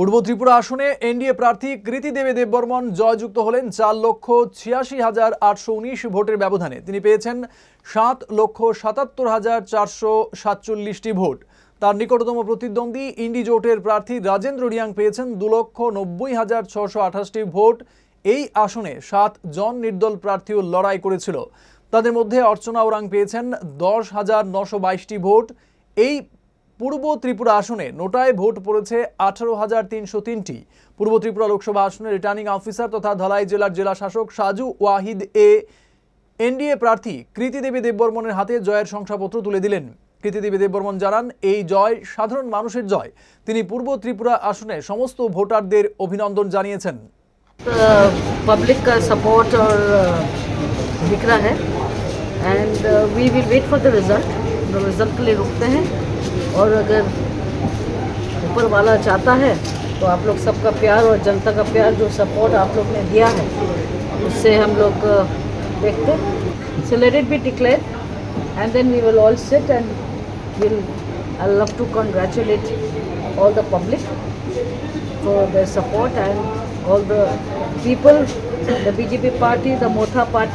পূর্ব ত্রিপুরা আসনে এনডিএ প্রার্থী কৃতি দেবে দেববর্মন জয়যুক্ত হলেন চার লক্ষ ছিয়াশি হাজার আটশো উনিশ ভোটের ব্যবধানে। তিনি পেয়েছেন সাত লক্ষ সাতাত্তর হাজার চারশো সাতচল্লিশটি ভোট। তার নিকটতম প্রতিদ্বন্দ্বী ইন্ডি জোটের প্রার্থী রাজেন্দ্র রিয়াং পেয়েছেন দু লক্ষ নব্বই হাজার ছশো আঠাশটি ভোট। এই আসনে সাত জন নির্দল প্রার্থীও লড়াই করেছিল। তাদের মধ্যে অর্চনা ওরাং পেয়েছেন দশ হাজার নশো বাইশটি ভোট। এই পূর্ব ত্রিপুরা আসনে নোটায় ভোট পড়েছে আঠারো হাজার তিনশো তিনটি পূর্ব ত্রিপুরা লোকসভা আসনে রিটার্নিং অফিসার তথা ধলাই জেলার জেলা শাসক সাজু ওয়াহিদ এ এনডিএ প্রার্থী কৃতি দেবী দেববর্মনের হাতে জয়ের শংসাপত্র তুলে দিলেন কৃতি দেবী দেববর্মন জানান এই জয় সাধারণ মানুষের জয় তিনি পূর্ব ত্রিপুরা আসনে সমস্ত ভোটারদের অভিনন্দন জানিয়েছেন पब्लिक का सपोर्ट और uh, दिख रहा है and we will wait for the result result के लिए रुकते हैं और अगर ऊपर वाला चाहता है तो आप लोग सबका प्यार और जनता का प्यार जो सपोर्ट आप लोग ने दिया है उससे हम लोग देखते so let it be declare and then we will all sit and will I love to congratulate all the public for their support and all the people, the BJP party, the Motha party,